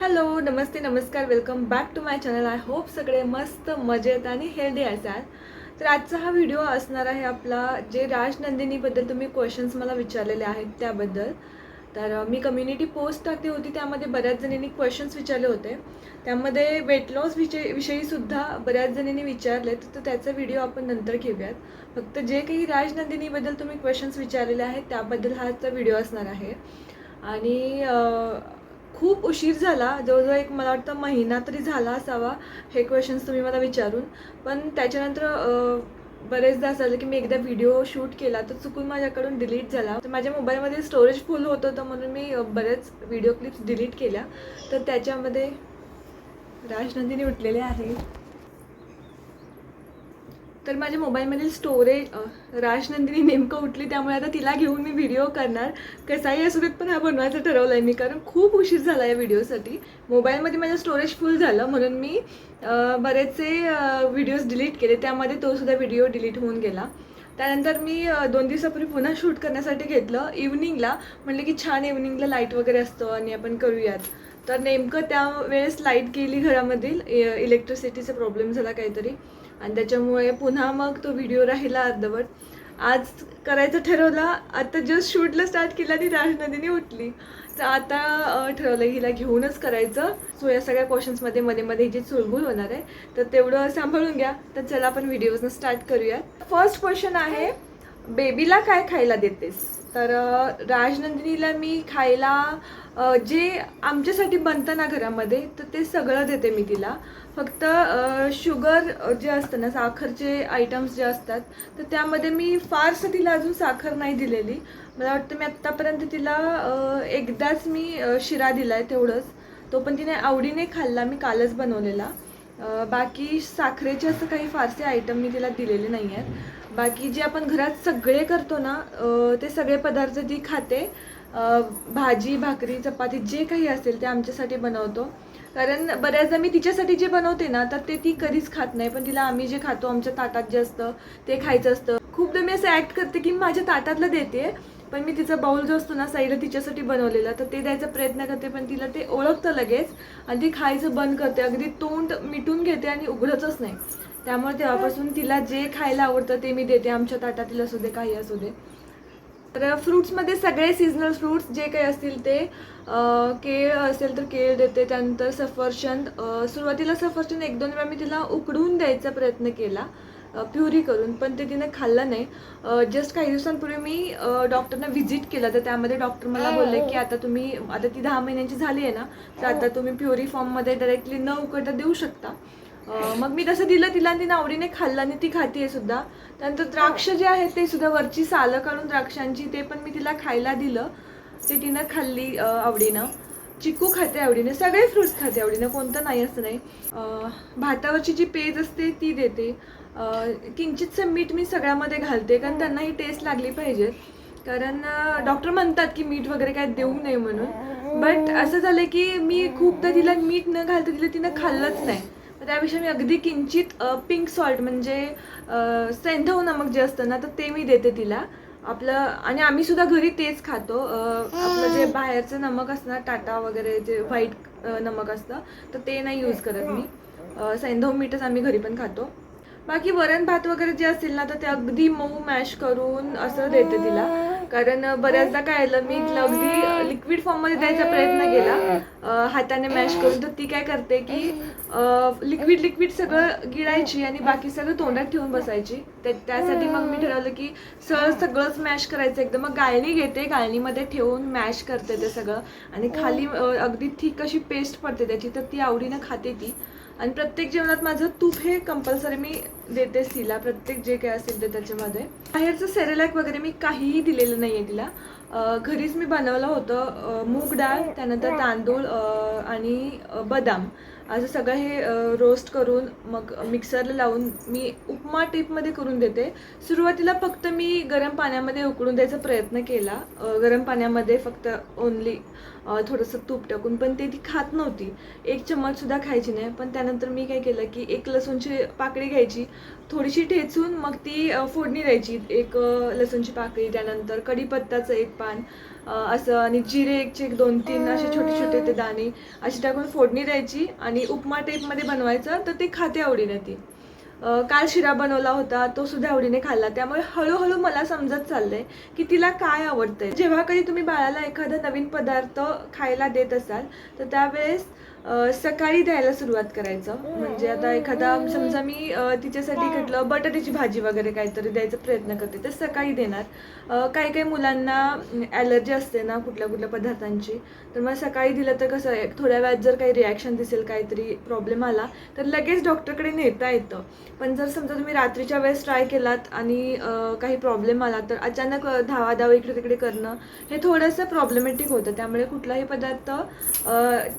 Hello नमस्ते नमस्कार welcome back to my channel I hope सगळे मस्त मजेत आणि हेल्दी असाल. तर आजचा हा व्हिडिओ असणार आहे आपला जे राजनंदिनीबद्दल तुम्ही क्वेश्चन्स मला विचारलेले आहेत त्याबद्दल. तर मी कम्युनिटी पोस्ट टाकली होती त्यामध्ये बऱ्याच जणींनी क्वेश्चन्स विचारले होते. त्यामध्ये वेट लॉस विषयी विषयीसुद्धा बऱ्याच जणींनी विचारले तर त्याचा व्हिडिओ आपण नंतर घेऊयात. फक्त जे काही राजनंदिनीबद्दल तुम्ही क्वेश्चन्स विचारलेले आहेत त्याबद्दल हा व्हिडिओ असणार आहे. आणि खूप उशीर झाला. जवळजवळ एक मला वाटतं महिना तरी झाला असावा हे क्वेश्चन्स तुम्ही मला विचारून. पण त्याच्यानंतर बरेचदा असं झालं की मी एकदा व्हिडिओ शूट केला तर चुकून माझ्याकडून डिलीट झाला. तर माझ्या मोबाईलमध्ये स्टोरेज फुल होत होतं म्हणून मी बरेच व्हिडिओ क्लिप्स डिलीट केल्या. तर त्याच्यामध्ये राजनंदिनी उठलेले आहे. तर माझ्या मोबाईलमधील स्टोरेज राजनंदिनी नेमकं उठली त्यामुळे आता तिला घेऊन मी व्हिडिओ करणार. कसाही असू देत पण हा बनवायचं ठरवलं आहे मी कारण खूप उशीर झाला या व्हिडिओसाठी मोबाईलमध्ये माझं स्टोरेज फुल झालं म्हणून मी बरेचसे व्हिडिओज डिलीट केले. त्यामध्ये तोसुद्धा व्हिडिओ डिलीट होऊन गेला. त्यानंतर मी दोन दिवसापूर्वी पुन्हा शूट करण्यासाठी घेतलं इव्हनिंगला म्हणलं की छान इव्हनिंगला लाइट वगैरे असतं आणि आपण करूयात. तर नेमकं त्यावेळेस लाइट गेली घरामधील इलेक्ट्रिसिटीचा प्रॉब्लेम झाला काहीतरी. आणि त्याच्यामुळे पुन्हा मग तो व्हिडिओ राहिला अर्धवट. आज करायचं ठरवलं आता जस्ट शूटला स्टार्ट केला ती राजनंदिनी उठली. तर आता ठरवलं हिला घेऊनच करायचं. सो या सगळ्या क्वेश्चन्समध्ये मध्ये मध्ये जी चुलबुल होणार आहे तर तेवढं सांभाळून घ्या. तर चला आपण व्हिडिओजनं स्टार्ट करूया फर्स्ट क्वेश्चन आहे बेबीला काय खायला देतेस? तर राजनंदिनीला मी खायला जे आमच्यासाठी बनतं ना घरामध्ये तर ते सगळं देते मी तिला. फक्त शुगर जे असतं ना साखरचे आयटम्स जे असतात तर त्यामध्ये मी फारसं तिला अजून साखर नाही दिलेली. मला वाटतं मी आत्तापर्यंत तिला एकदाच मी शिरा दिला आहे तेवढंच. तो पण तिने आवडीने खाल्ला मी कालच बनवलेला. बाकी साखरेचे असं काही फारसे आयटम मी तिला दिलेले नाही आहेत बाकी जे आपण घरात सगळे करतो ना ते सगळे पदार्थ ती खाते भाजी भाकरी चपाती जे काही असेल ते आमच्यासाठी बनवतो. कारण बऱ्याचदा मी तिच्यासाठी जे बनवते ना तर ते ती कधीच खात नाही. पण तिला आम्ही जे खातो आमच्या ताटात जे असतं ते खायचं असतं. खूपदा मी असं ॲक्ट करते की माझ्या ताटातलं देते पण मी तिचा बाऊल जो असतो ना साईडला तिच्यासाठी बनवलेला तर ते द्यायचा प्रयत्न करते पण तिला ते ओळखतं लगेच आणि ती खायचं बंद करते. अगदी तोंड मिटून घेते आणि उघडतच नाही. त्यामुळे तेव्हापासून तिला जे खायला आवडतं ते मी देते. आमच्या ताटातील असू दे काही असू दे. तर फ्रुट्समध्ये सगळे सीझनल फ्रुट्स जे काही असतील ते केळ असेल तर केळ देते त्यानंतर सफरचंद सुरुवातीला सफरचंद एक दोन वेळा मी तिला उकडून द्यायचा प्रयत्न केला. प्युरी करून पण ते तिने खाल्लं नाही. जस्ट काही दिवसांपूर्वी मी डॉक्टरना व्हिजिट केलं. तर त्यामध्ये डॉक्टर मला बोलले की आता तुम्ही आता ती दहा महिन्यांची झाली आहे ना तर आता तुम्ही प्युरी फॉर्ममध्ये डायरेक्टली न उकडता देऊ शकता. मग मी तसं दिलं तिला तिने आवडीने खाल्लं आणि ती खातीये सुद्धा. त्यानंतर द्राक्ष जे आहेत ते सुद्धा वरची सालं काढून द्राक्षांची ते पण मी तिला खायला दिलं. ते तिनं खाल्ली आवडीनं. चिकू खाते आवडीने. सगळे फ्रुट्स खाते आवडीनं. कोणतं नाही असं नाही. भातावरची जी पेज असते ती देते. अं, किंचितसं मीठ मी सगळ्यामध्ये घालते कारण त्यांना ही टेस्ट लागली पाहिजे. कारण डॉक्टर म्हणतात की मीठ वगैरे काय देऊ नये म्हणून. बट असं झालं की मी खूपदा तिला मीठ न घालता तिला तिनं खाल्लंच नाही. त्याविषयी मी अगदी किंचित पिंक सॉल्ट म्हणजे सेंधव नमक जे असतं ना तर ते मी देते तिला. आपलं आणि आम्ही सुद्धा घरी तेच खातो. आपलं जे बाहेरचं नमक असतं ना टाटा वगैरे जे व्हाईट नमक असतं तर ते नाही यूज करत मी. सैंधव मीठच आम्ही घरी पण खातो. बाकी वरण भात वगैरे जे असेल ना तर ते अगदी मऊ मॅश करून असं देते तिला. कारण बऱ्याचदा काय आलं मी तिला अगदी लिक्विड फॉर्ममध्ये द्यायचा प्रयत्न केला. हाताने मॅश करून तर ती काय करते की लिक्विड लिक्विड सगळं गिळायची आणि बाकी सगळं तोंडात ठेवून बसायची. त्यासाठी मग मी ठरवलं की सहज सगळंच मॅश करायचं एकदम. मग गाळणी घेते गाळणीमध्ये ठेवून मॅश करते ते सगळं. आणि खाली अगदी थिक अशी पेस्ट पडते त्याची तर ती आवडीनं खाते ती. आणि प्रत्येक जेवणात माझं तूप हे कंपल्सरी मी देते तिला प्रत्येक जे काही असेल ते त्याच्यामध्ये. बाहेरचं सेरेलॅक वगैरे मी काहीही दिलेलं नाही आहे तिला घरीच मी बनवलं होतं मूग डाळ त्यानंतर तांदूळ आणि बदाम. असं सगळं हे रोस्ट करून मग मिक्सरला लावून मी उपमा टिपमध्ये करून देते. सुरुवातीला फक्त मी गरम पाण्यामध्ये उकळून द्यायचा प्रयत्न केला. गरम पाण्यामध्ये फक्त ओनली थोडंसं तूप टाकून पण ते ती खात नव्हती. एक चम्मचसुद्धा खायची नाही. पण त्यानंतर मी काय केलं की एक लसूणची पाकळी घ्यायची. थोडीशी ठेचून मग ती फोडणी द्यायची. एक लसूणची पाकळी त्यानंतर कढीपत्ताचं एक पान असं आणि जिरे एक दोन तीन असे छोटे छोटे ते दाणे अशी टाकून फोडणी द्यायची आणि उपमा टाईपमध्ये बनवायचं तर ते खाते आवडीने ती. काल शिरा बनवला होता तो सुद्धा आवडीने खाल्ला. त्यामुळे हळूहळू मला समजत चाललंय की तिला काय आवडतंय. जेव्हा कधी तुम्ही बाळाला एखादा नवीन पदार्थ खायला देत असाल तर त्यावेळेस सकाळी द्यायला सुरुवात करायचं. म्हणजे आता एखादा समजा मी तिच्यासाठी कुठलं बटाट्याची भाजी वगैरे काहीतरी द्यायचा प्रयत्न करते तर सकाळी देणार. काही काही मुलांना ॲलर्जी असते ना कुठल्या कुठल्या पदार्थांची तर मग सकाळी दिलं तर कसं आहे थोड्या वेळात जर काही रिॲक्शन दिसेल काहीतरी प्रॉब्लेम आला तर लगेच डॉक्टरकडे नेता येतं. पण जर समजा तुम्ही रात्रीच्या वेळेस ट्राय केलात आणि काही प्रॉब्लेम आला तर अचानक धावाधाव इकडे तिकडे करणं हे थोडंसं प्रॉब्लेमॅटिक होतं. त्यामुळे कुठलाही पदार्थ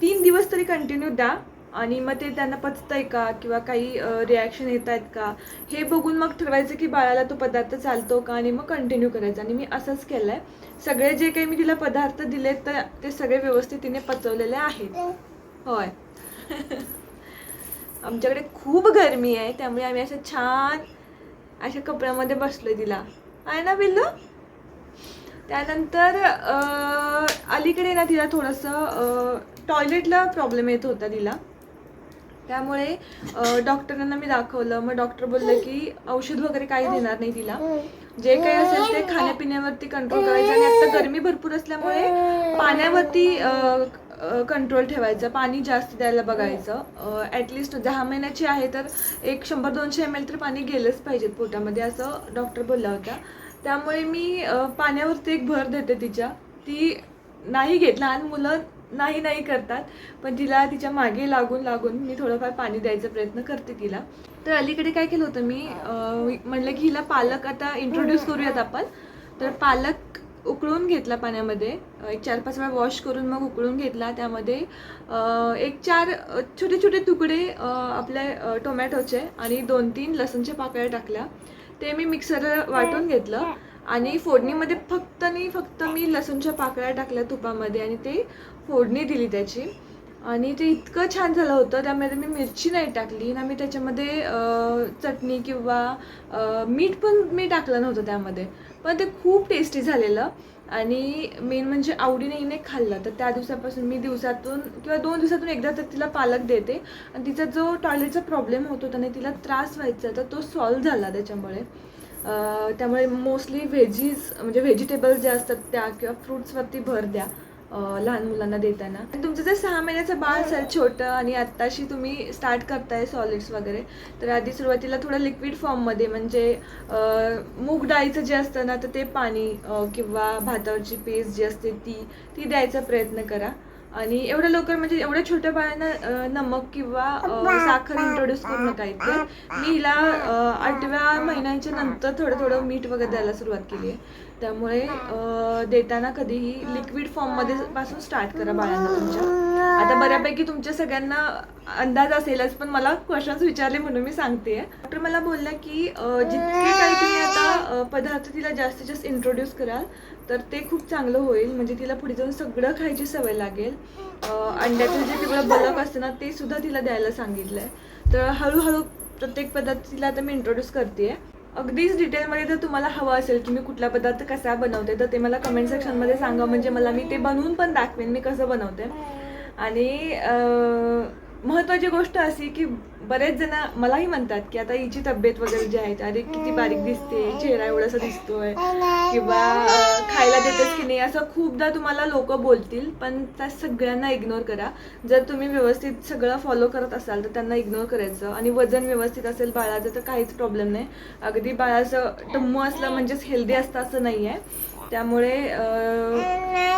तीन दिवस तरी कंटिन्यू द्या. आणि मग ते त्यांना पचतंय का? किंवा काही रिॲक्शन येत आहेत का? हे बघून मग ठरवायचं की बाळाला तो पदार्थ चालतो का? आणि मग कंटिन्यू करायचं. आणि मी असंच केलं आहे सगळे जे काही मी तिला पदार्थ दिले तर ते सगळे व्यवस्थित तिने पचवलेले आहेत. होय. आमच्याकडे खूप गरमी आहे. त्यामुळे आम्ही असं छान अशा कपड्यामध्ये बसलो तिला. आहे ना बिल्लू? त्यानंतर अलीकडे ना तिला थोडंसं टॉयलेटला प्रॉब्लेम येत होता तिला. त्यामुळे डॉक्टरांना मी दाखवलं. मग डॉक्टर बोलले की औषध वगैरे काही देणार नाही तिला. जे काही असेल ते खाण्यापिण्यावरती कंट्रोल करायचं. आणि आता गरमी भरपूर असल्यामुळे पाण्यावरती कंट्रोल ठेवायचं. पाणी जास्त द्यायला बघायचं. ॲटलिस्ट दहा महिन्याची आहे तर एक शंभर दोनशे एम एल तर पाणी गेलंच पाहिजेत पोटामध्ये असं डॉक्टर बोलला होता त्यामुळे मी पाण्यावरती एक भर देते तिच्या. ती नाही घेत. लहान मुलं नाही नाही करतात. पण तिला तिच्यामागे लागून लागून मी थोडंफार पाणी द्यायचा प्रयत्न करते तिला. तर अलीकडे काय केलं होतं मी म्हणलं की हिला पालक आता इंट्रोड्यूस करूयात आपण. तर पालक उकळून घेतला पाण्यामध्ये एक चार पाच वेळा वॉश करून मग उकळून घेतला. त्यामध्ये एक चार छोटे छोटे तुकडे आपल्या टोमॅटोचे आणि दोन तीन लसणच्या पाकळ्या टाकल्या. ते मी मिक्सरला वाटून घेतलं. आणि फोडणीमध्ये फक्त आणि फक्त मी लसूणच्या पाकळ्या टाकल्या तुपामध्ये आणि ते फोडणी दिली त्याची. आणि ते इतकं छान झालं होतं त्यामध्ये मी मिरची नाही टाकली ना मी त्याच्यामध्ये चटणी किंवा मीठ पण मी टाकलं नव्हतं त्यामध्ये. पण ते खूप टेस्टी झालेलं. आणि मेन म्हणजे आवडीने हिने खाल्लं. तर त्या दिवसापासून मी दिवसातून किंवा दोन दिवसातून एकदा तर तिला पालक देते. आणि तिचा जो टॉयलेटचा प्रॉब्लेम होत होता आणि तिला त्रास व्हायचा तर तो सॉल्व्ह झाला त्याच्यामुळे. त्यामुळे मोस्टली व्हेजीज म्हणजे व्हेजिटेबल्स ज्या असतात त्या किंवा फ्रुट्सवरती भर द्या लहान मुलांना देताना. आणि तुमचं जर सहा महिन्याचं बाळ असेल छोटं आणि आत्ताशी तुम्ही स्टार्ट करताय सॉलिड्स वगैरे तर आधी सुरुवातीला थोडं लिक्विड फॉर्ममध्ये म्हणजे मूग डाळीचं जे असतं ना तर ते पाणी किंवा भातावरची पेस्ट जी असते ती ती द्यायचा प्रयत्न करा. आणि एवढं लवकर म्हणजे एवढ्या छोट्या बाळांना नमक किंवा साखर इंट्रोड्यूस करू नका इतके. मी हिला आठव्या महिन्याच्या नंतर थोडं थोडं मीठ वगैरे द्यायला सुरुवात केली आहे. त्यामुळे देताना कधीही लिक्विड फॉर्ममध्ये पासून स्टार्ट करा बाळांना तुमच्या. आता बऱ्यापैकी तुमच्या सगळ्यांना अंदाज असेलच पण मला क्वेश्चन्स विचारले म्हणून मी सांगते. डॉक्टर मला बोलला की जितके काही तुम्ही आता पदार्थ तिला जास्तीत जास्त इंट्रोड्यूस कराल तर ते खूप चांगलं होईल. म्हणजे तिला पुढे जाऊन सगळं खायची सवय लागेल. अंड्याचं जे पिवळं बलक असतं ना ते सुद्धा तिला द्यायला सांगितलंय. तर हळूहळू प्रत्येक पदार्थ तिला आता मी इंट्रोड्यूस करते अगदीच डिटेलमध्ये जर तुम्हाला हवं असेल की मी कुठला पदार्थ कसा बनवते तर ते मला कमेंट सेक्शनमध्ये सांगा. म्हणजे मला मी ते बनवून पण दाखवेन मी कसं बनवते. आणि महत्वाची महत्त्वाची गोष्ट अशी की बरेच जण मलाही म्हणतात की आता हिची तब्येत वगैरे जी आहे अरे किती बारीक दिसते चेहरा एवढासा दिसतोय. किंवा खायला देतेस की नाही असं खूपदा तुम्हाला लोक बोलतील पण त्या सगळ्यांना इग्नोर करा. जर तुम्ही व्यवस्थित सगळं फॉलो करत असाल तर त्यांना इग्नोर करायचं. आणि वजन व्यवस्थित असेल बाळाचं तर काहीच प्रॉब्लेम नाही. अगदी बाळाचं टम्मू असलं म्हणजेच हेल्दी असतं असं नाही आहे त्यामुळे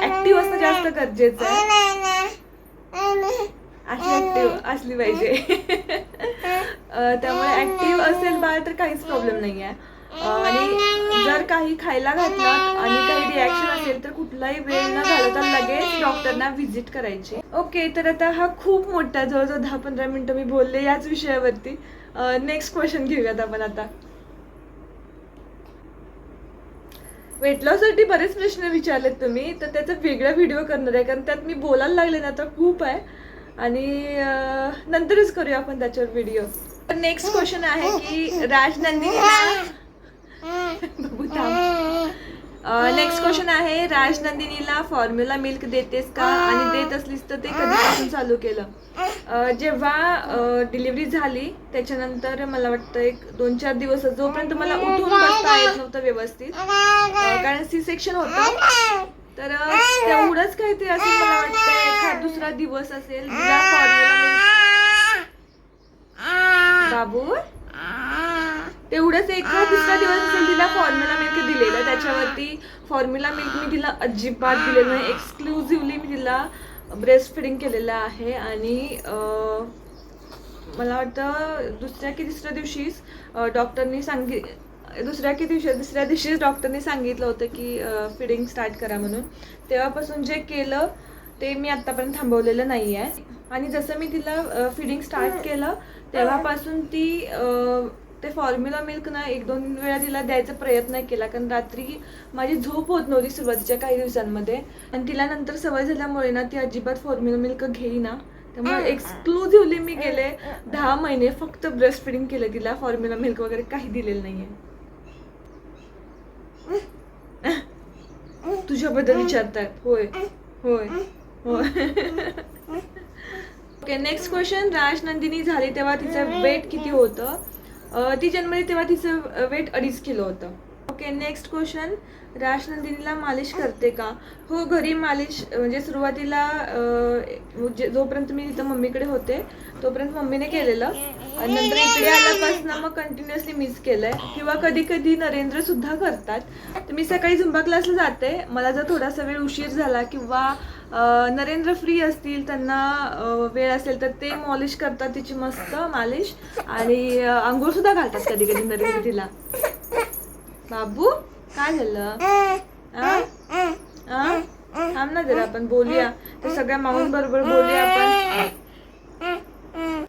ॲक्टिव्ह असणं जास्त गरजेचं आहे. अशी ऍक्टिव्ह असली पाहिजे. त्यामुळे ऍक्टिव्ह असेल बाळ तर काहीच प्रॉब्लेम नाही आहे आणि जर काही खायला घातलं आणि काही रिॲक्शन असेल तर कुठलाही वेळ न घालवता लगेच डॉक्टरना व्हिजिट करायची. ओके तर आता हा खूप मोठा जवळजवळ दहा पंधरा मिनिटं मी बोलले याच विषयावरती. नेक्स्ट क्वेश्चन घेऊयात आपण आता. वेट लॉससाठी बरेच प्रश्न विचारलेत तुम्ही तर त्याचा वेगळा व्हिडिओ करणार आहे कारण त्यात मी बोलायला लागले ना तर खूप आहे. आणि नंतरच करूया आपण त्याच्यावर व्हिडिओ तर नेक्स्ट क्वेश्चन आहे की राजनंदिनीला बघू थांब. नेक्स्ट क्वेश्चन आहे राज नंदिनीला फॉर्म्युला मिल्क देतेस का? आणि देत असलीस तर ते कधीपासून चालू केलं? जेव्हा डिलिव्हरी झाली त्याच्यानंतर मला वाटतं एक दोन चार दिवस जोपर्यंत मला उठून बसता येत नव्हतं व्यवस्थित कारण सी सेक्शन होतं. तर तेवढंच काहीतरी असं मला वाटतं एखाद दुसरा दिवस असेल बाबू? तेवढंच एखाद दुसरा दिवस असेल तिला फॉर्म्युला मिल्क दिलेलं त्याच्यावरती फॉर्म्युला मिल्क मी तिला अजिबात दिलेलं नाही. एक्सक्लुझिव्हली मी तिला ब्रेस्ट फिडिंग केलेलं आहे. आणि मला वाटतं दुसऱ्या की तिसऱ्या दिवशीच डॉक्टरनी सांगित दुसऱ्या की दिवशी दुसऱ्या दिवशीच डॉक्टरनी सांगितलं होतं की फिडिंग स्टार्ट करा म्हणून. तेव्हापासून जे केलं ते मी आत्तापर्यंत थांबवलेलं नाही आहे आणि जसं मी तिला फिडिंग स्टार्ट केलं तेव्हापासून ती ते फॉर्म्युला मिल्क ना एक दोन वेळा तिला द्यायचा प्रयत्न केला. कारण रात्री माझी झोप होत नव्हती सुरुवातीच्या काही दिवसांमध्ये. आणि तिला नंतर सवय झाल्यामुळे ना ती अजिबात फॉर्म्युला मिल्क घेईना. त्यामुळे एक्सक्लुझिव्हली मी गेले दहा महिने फक्त ब्रेस्ट फिडिंग केलं तिला. फॉर्म्युला मिल्क वगैरे काही दिलेलं नाहीये. तुझ्याबद्दल विचारतात. होय. होय. होय. Okay next question Raj Nandini झाली तेव्हा तिचं वेट किती होतं? ती जन्मली तेव्हा तिचं वेट अडीच किलो होतं. ओके नेक्स्ट क्वेश्चन राज नंदिनीला मालिश करते का? हो घरी मालिश म्हणजे सुरुवातीला जोपर्यंत मी तिथं मम्मीकडे होते तोपर्यंत मम्मीने केलेलं. आणि नंतर इकडे आल्यापासून मग कंटिन्युअसली मिस केलंय. किंवा कधी कधी नरेंद्र सुद्धा करतात. तर मी सकाळी झुंबा क्लासला जाते. मला जर थोडासा वेळ उशीर झाला किंवा नरेंद्र फ्री असतील त्यांना वेळ असेल तर ते मॉलिश करतात. तिची मस्त मालिश. आणि आंघोळ सुद्धा घालतात कधी कधी नरेंद्र तिला. बाबू काय झालं? थांब ना जरा आपण बोलूया. तर सगळ्या माऊन बरोबर बोलूया आपण.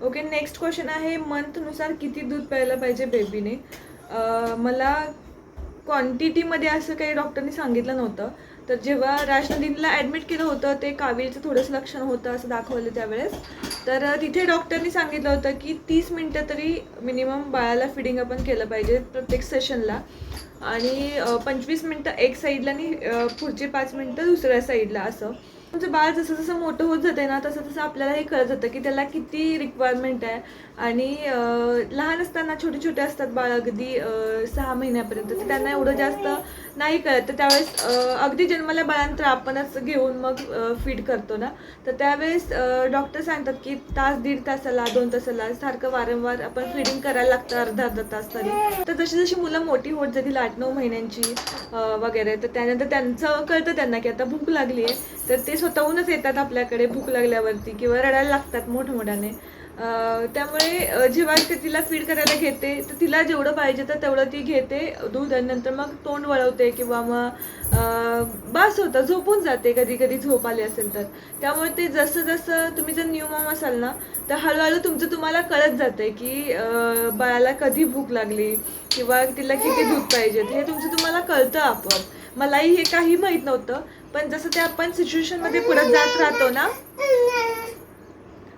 ओके नेक्स्ट क्वेश्चन आहे मंथनुसार किती दूध प्यायला पाहिजे बेबीने मला क्वांटिटीमध्ये असं काही डॉक्टरनी सांगितलं नव्हतं. तर जेव्हा राजनंदिनीला ॲडमिट केलं होतं ते कावीळचं थोडंसं लक्षण होतं असं दाखवलं त्यावेळेस. तर तिथे डॉक्टरनी सांगितलं होतं की तीस मिनटं तरी मिनिमम बाळाला फिडिंग आपण केलं पाहिजे प्रत्येक सेशनला आणि पंचवीस मिनटं एक साईडला आणि पुढचे पाच मिनटं दुसऱ्या साईडला असं. तुमचं बाळ जसं जसं मोठं होत जाते ना तसं तसं आपल्याला हे कळत जातं की त्याला किती रिक्वायरमेंट आहे. आणि लहान असताना छोटे छोटे असतात बाळ अगदी सहा महिन्यापर्यंत. तर त्यांना एवढं जास्त नाही कळत. तर त्यावेळेस अगदी जन्माला बाळांतर आपणच घेऊन मग फीड करतो ना. तर त्यावेळेस डॉक्टर सांगतात की तास दीड तासाला दोन तासाला सारखं वारंवार आपण फीडिंग करायला लागतं अर्धा अर्धा तास तरी. तर जशी जशी मुलं मोठी होत जातील आठ नऊ महिन्यांची वगैरे तर त्यानंतर त्यांचं कळतं त्यांना की आता भूक लागली आहे तर ते स्वतःहूनच येतात आपल्याकडे भूक लागल्यावरती किंवा रडायला लागतात मोठमोठ्याने त्यामुळे जेव्हा ते तिला फीड करायला घेते तर तिला जेवढं पाहिजे तर तेवढं ती घेते दूध आणि नंतर मग तोंड वळवते किंवा मग बस बास होतं झोपून जाते कधी कधी झोप आली असेल तर. त्यामुळे ते जसं जसं तुम्ही जर न्यू मॉम असाल ना तर हळूहळू तुमचं तुम्हाला कळत जाते की बाळाला कधी भूक लागली किंवा तिला किती दूध पाहिजे हे तुमचं तुम्हाला कळतं आपोआप. मलाही हे काही माहीत नव्हतं पण जसं ते आपण सिच्युएशनमध्ये पुढे जात राहतो ना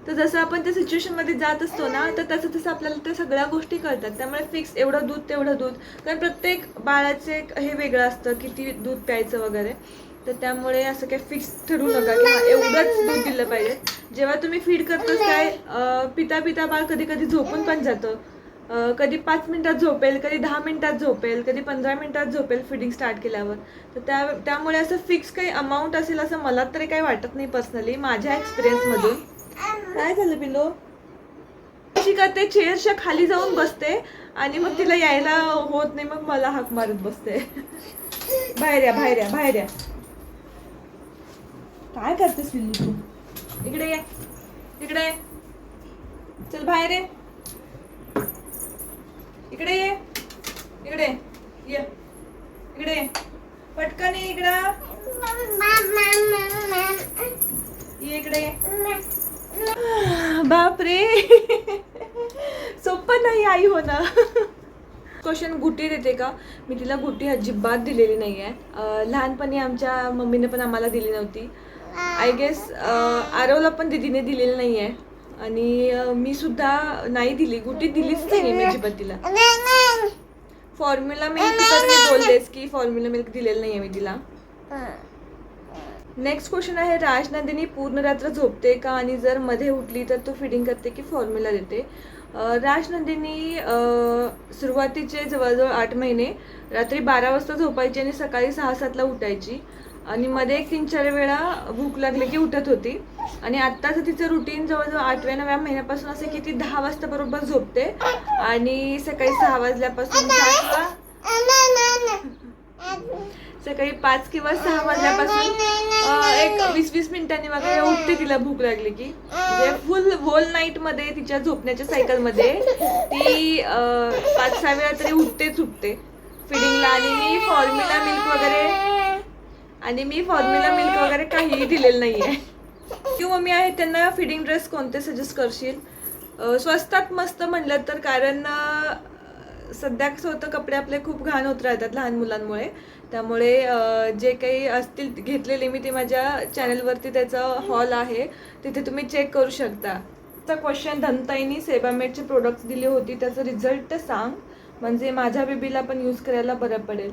तर जसं आपण त्या सिच्युएशनमध्ये जात असतो ना तर तसं तसं आपल्याला त्या सगळ्या गोष्टी कळतात. त्यामुळे फिक्स एवढं दूध तेवढं दूध. कारण प्रत्येक बाळाचे एक हे वेगळं असतं किती दूध प्यायचं वगैरे. तर त्यामुळे असं काही फिक्स ठरू नका किंवा एवढंच दूध दिलं पाहिजे. जेव्हा तुम्ही फीड करतोच काय पिता पिता बाळ कधी कधी झोपून पण जातं. कधी पाच मिनिटात झोपेल कधी दहा मिनिटात झोपेल कधी पंधरा मिनिटात झोपेल फिडिंग स्टार्ट केल्यावर. तर त्या त्यामुळे असं फिक्स काही अमाऊंट असेल असं मला तरी काही वाटत नाही पर्सनली माझ्या एक्सपिरियन्समधून काय झालं पिलो अशी करते चेअरच्या खाली जाऊन बसते आणि मग तिला यायला होत नाही मग मला हाक मारत बसते. बाहेर या बाहेर या बाहेर या. काय करतेस पिल्लू तू? इकडे ये इकडे चल बाहेर ये. इकडे ये. इकडे. ये. इकडे पटकन ये इकडं. ये इकडे बापरे. सोपं नाही आई होणं क्वेश्चन गुटी देते का? मी तिला गुटी अजिबात दिलेली नाही आहे लहानपणी आमच्या मम्मीने पण आम्हाला दिली नव्हती. आय गेस आरवला पण दिदीने दिलेली नाही आहे आणि मी सुद्धा नाही दिली गुटी दिलीच नाही मी अजिबात तिला फॉर्म्युला मिल्क तर मी बोललेच की फॉर्म्युला मिल्क दिलेलं नाही मी तिला. नेक्स्ट क्वेश्चन आहे राजनंदिनी पूर्ण रात्र झोपते का? आणि जर मध्ये उठली तर तो फिडिंग करते की फॉर्म्युला देते? राजनंदिनी सुरुवातीचे जवळजवळ आठ महिने रात्री बारा वाजता झोपायची आणि सकाळी सहा सातला उठायची. आणि मध्ये एक तीन चार वेळा भूक लागली की उठत होती. आणि आत्ताचं तिचं रुटीन जवळजवळ आठव्या नवव्या महिन्यापासून असं की ती दहा वाजता बरोबर झोपते. आणि सकाळी सहा वाजल्यापासून सकाळी पाच किंवा सहा वाजल्यापासून एक वीस वीस मिनिटांनी वगैरे उठते तिला भूक लागली की. म्हणजे फुल होल नाईटमध्ये तिच्या झोपण्याच्या सायकलमध्ये ती पाच सहा वेळा तरी उठतेच उठते फिडिंगला आणि मी फॉर्म्युला मिल्क वगैरे आणि मी फॉर्म्युला मिल्क वगैरे काहीही दिलेलं नाही आहे किंवा मी आहे त्यांना फिडिंग ड्रेस कोणते सजेस्ट करशील? स्वस्तात मस्त म्हणलं तर कारण सध्या कसं होतं कपडे आपले खूप घाण होत राहतात लहान मुलांमुळे. त्यामुळे जे काही असतील घेतलेले मी ते माझ्या चॅनलवरती त्याचं हॉल आहे. तिथे तुम्ही चेक करू शकता. क्वेश्चन धनताईनी सेबामेटचे प्रोडक्ट दिले होती. त्याचं रिझल्ट सांग. म्हणजे माझ्या बेबीला पण यूज करायला बरं पडेल.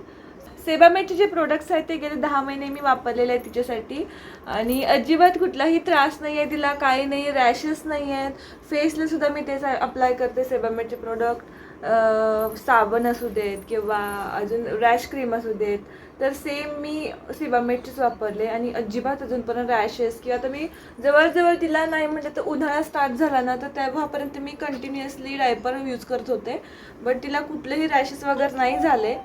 सेबामेटचे जे प्रोडक्ट्स आहेत ते गेले दहा महिने मी वापरलेले आहेत तिच्यासाठी. आणि अजिबात कुठलाही त्रास नाही आहे तिला काही नाही रॅशेस नाही आहेत. फेसला सुद्धा मी तेच अप्लाय करते सेबामेटचे प्रोडक्ट साबण असू देत किंवा अजून रॅश क्रीम असू देत. तर सेम मी सिबामेटचेच वापरले आणि अजिबात अजूनपर्यंत रॅशेस किंवा आता मी जवळजवळ तिला नाही म्हणजे तर उन्हाळा स्टार्ट झाला ना तर तेव्हापर्यंत मी कंटिन्युअसली डायपर यूज करत होते. बट तिला कुठलेही रॅशेस वगैरे नाही झाले.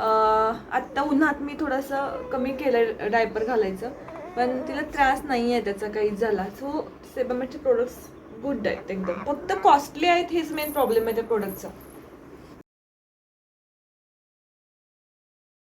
आत्ता उन्हात मी थोडंसं कमी केलं डायपर घालायचं पण तिला त्रास नाही आहे त्याचा काही झाला. सो सेबामेटचे प्रोडक्ट्स गुड आहेत एकदम. फक्त कॉस्टली आहेत हेच मेन प्रॉब्लेम आहे त्या प्रोडक्टचा